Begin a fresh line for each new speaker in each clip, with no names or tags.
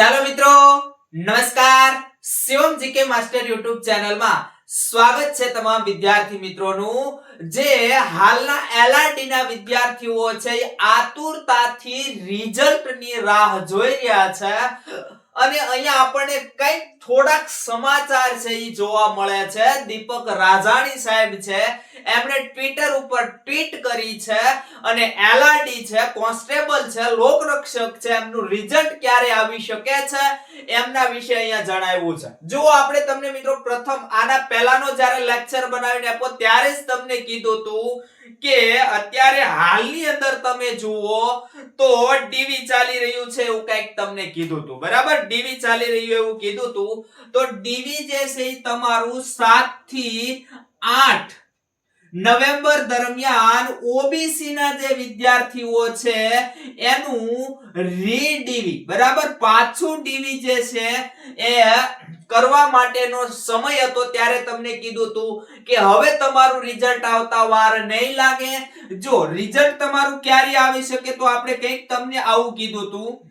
ચાલો મિત્રો, નમસ્કાર. શિવમ જીકે માસ્ટર યુટ્યુબ ચેનલમાં સ્વાગત છે તમામ વિદ્યાર્થી મિત્રોનું, જે હાલના એલઆરટી ના વિદ્યાર્થીઓ છે આતુરતાથી રિઝલ્ટની રાહ જોઈ રહ્યા છે. અને અહીંયા આપણને કંઈક થોડાક સમાચાર છે એ જોવા મળે છે. દીપક રાજાણી સાહેબ છે. એમણે ટ્વિટર ઉપર ટ્વીટ કરી છે અને એલઆરડી છે, કોન્સ્ટેબલ છે, લોકરક્ષક છે, એમનું રિઝલ્ટ ક્યારે આવી શકે છે એમના વિશે અહીંયા જણાવ્યું છે. જો આપણે તમને મિત્રો પ્રથમ આના પહેલાનો જ્યારે લેક્ચર બનાવીને આપો ત્યારે જ તમને કીધું હતું કે અત્યારે હાલની અંદર તમે જુઓ તો ડીવી ચાલી રહ્યું છે એવું કંઈક તમને કીધું હતું બરાબર? ડીવી ચાલી રહ્યું એવું કીધું હતું તો ડીવી જે છે તમારું સાતથી આઠ. નવેમ્બર દરમિયાન ઓબીસી ના જે વિદ્યાર્થીઓ છે, એનું રીડીવી બરાબર? પાછું ડીવી જે છે, એ કરવા માટેનો સમય હતો ત્યારે તમને કીધું હતું કે હવે તમારું રિઝલ્ટ આવતા વાર નહીં લાગે. જો રિઝલ્ટ તમારું ક્યારે આવી શકે તો આપણે કંઈક તમને આવું કીધું હતું.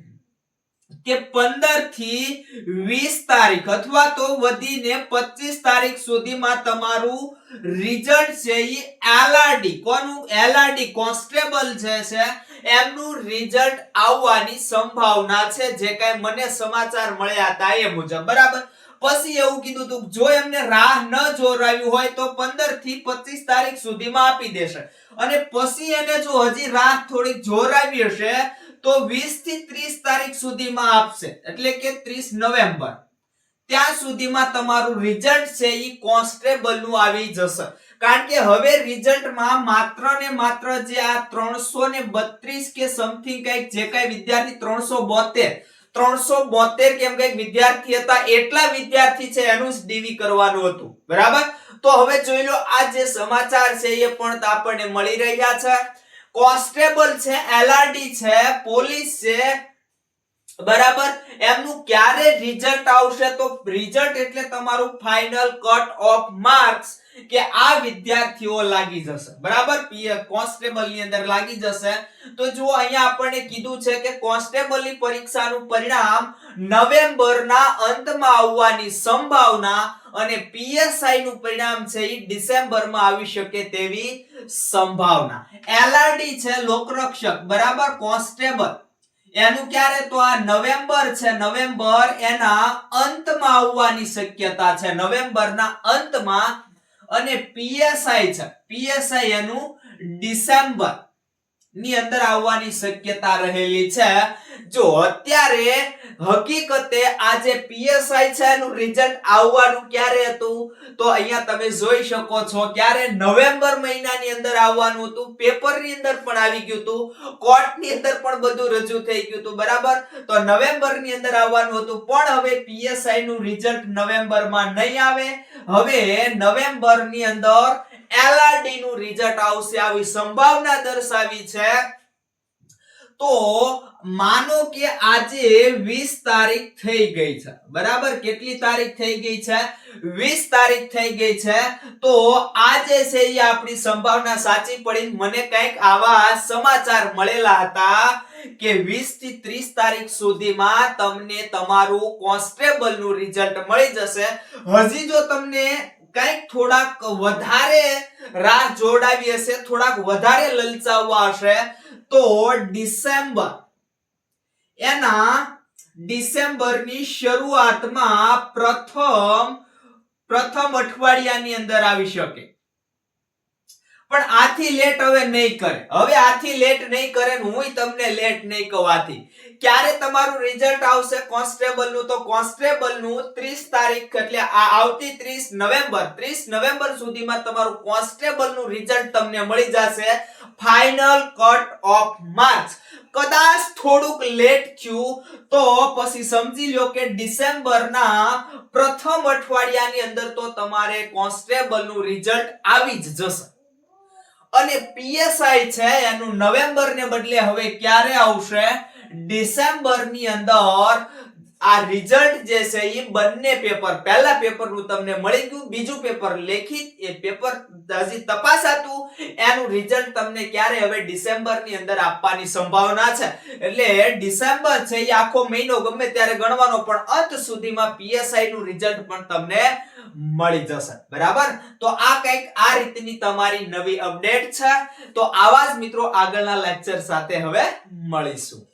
કે 15 થી વીસ તારીખ અથવા તો વધીને 25 તારીખ સુધીમાં તમારું રિઝલ્ટ છે એ એલઆરડી કોનું એલઆરડી કોન્સ્ટેબલ જે છે, એમનું રિઝલ્ટ આવવાની સંભાવના છે. જે કાંઈ મને સમાચાર મળ્યા હતા એ મુજબ. બરાબર? પછી એવું કીધું હતું જો એમને રાહ ન જોરાયું હોય તો 15 થી 25 તારીખ સુધીમાં આપી દેશે. અને પછી એને જો હજી રાહ થોડીક જોરાવી હશે તો 20 થી 30 તારીખ સુધીમાં આપશે. એટલે કે 30 નવેમ્બર. ત્યાં સુધીમાં તમારું રિઝલ્ટ છે એ કોન્સ્ટેબલનું આવી જશે. કારણ કે હવે રિઝલ્ટમાં માત્ર ને માત્ર જે આ 332 કે સમથિંગ કંઈક જે કઈ વિદ્યાર્થી 372 372 કેમ કંઈક વિદ્યાર્થી હતા, એટલા વિદ્યાર્થી છે એનું ડીવી કરવાનું હતું. બરાબર? તો હવે જોઈ લો, આ જે સમાચાર છે એ પણ આપણને મળી રહ્યા છે. કોન્સ્ટેબલ છે એલઆરડી છે પોલીસ છે બરાબર? એમનું ક્યારે રિઝલ્ટ આવશે તો રિઝલ્ટ એટલે તમારું ફાઇનલ કટ ઓફ માર્ક્સ કે આ વિદ્યાર્થીઓ લાગી જશે. બરાબર? કોન્સ્ટેબલની અંદર લાગી જશે. તો જો અહીંયા આપણને કીધું છે કે કોન્સ્ટેબલની પરીક્ષાનું પરિણામ નવેમ્બરના અંતમાં આવવાની સંભાવના અને પીએસઆઈ નું પરિણામ છે એ ડિસેમ્બરમાં આવી શકે તેવી સંભાવના. એલઆરડી છે, લોકરક્ષક. બરાબર? કોન્સ્ટેબલ એનું ક્યારે? તો આ નવેમ્બર છે. નવેમ્બર એના અંતમાં આવવાની શક્યતા છે. નવેમ્બરના અંતમાં અને પીએસઆઈ છે. પીએસઆઈ એનું ડિસેમ્બર. ની અંદર આવવાની શક્યતા રહેલી છે. જો અત્યારે હકીકતે આ જે પીએસઆઈ છે એનું રિઝલ્ટ આવવાનું ક્યારે હતું? તો અહીંયા તમે જોઈ શકો છો ક્યારે નવેમ્બર મહિનાની અંદર આવવાનું હતું. પેપરની અંદર પણ આવી ગયું હતું. કોર્ટની અંદર પણ બધું રજૂ થઈ ગયું હતું. બરાબર? તો નવેમ્બરની અંદર આવવાનું હતું. પણ હવે પીએસઆઈ નું રિઝલ્ટ નવેમ્બરમાં નહીં આવે. હવે નવેમ્બરની અંદર એલઆરડી નું રિઝલ્ટ આવશે, આવી સંભાવના દર્શાવી છે. તો માનો કે આજે 20 તારીખ થઈ ગઈ છે. બરાબર? કેટલી તારીખ થઈ ગઈ છે? 20 તારીખ થઈ ગઈ છે. તો આજે છે એ આપણી સંભાવના સાચી પડી મને કંઈક આવા સમાચાર મળેલા હતા કે 20 થી 30 તારીખ સુધીમાં તમને તમારું કોન્સ્ટેબલનું રિઝલ્ટ મળી જશે. હજી જો તમને કંઈક થોડાક વધારે રાહ જોડાવી હશે, થોડાક વધારે લલચાવવા હશે, તો ડિસેમ્બર. એના ડિસેમ્બરની શરૂઆતમાં પ્રથમ પ્રથમ અઠવાડિયાની અંદર આવી શકે. પણ આથી લેટ હવે નહીં કરે. હવે આથી લેટ નહીં કરે હુંય તમને લેટ નહીં કહું ક્યારે તમારું રિઝલ્ટ આવશે કોન્સ્ટેબલનું? તો કોન્સ્ટેબલનું 30 તારીખ, એટલે આ આવતી 30 નવેમ્બર 30 નવેમ્બર સુધીમાં તમારું કોન્સ્ટેબલનું રિઝલ્ટ તમને મળી જશે ફાઇનલ કટ ઓફ માર્ક્સ કદાચ થોડુંક લેટ થયું, તો પછી સમજી લો કે ડિસેમ્બરના પ્રથમ અઠવાડિયાની અંદર તો તમારે કોન્સ્ટેબલનું રિઝલ્ટ આવી જ જશે. અને પીએસઆઈ છે એનું નવેમ્બર ને બદલે હવે ક્યારે આવશે? ડિસેમ્બરની અંદર આ રિઝલ્ટ જે છે એ બંને પેપર પહેલા પેપરનું તમને મળી ગયું, બીજું પેપર લેખિત, એ પેપર હજી તપાસાતું એનું રિઝલ્ટ તમને ક્યારે હવે ડિસેમ્બરની અંદર આપવાની સંભાવના છે. એટલે ડિસેમ્બર છે એ આખો મહિનો ગમે ત્યારે ગણવાનો, પણ અંત સુધીમાં પીએસઆઈ નું રિઝલ્ટ પણ તમને મળી જશે. બરાબર? તો આ કંઈક આ રીતની તમારી નવી અપડેટ છે. તો આવા જ મિત્રો આગળના લેક્ચર સાથે હવે મળીશું.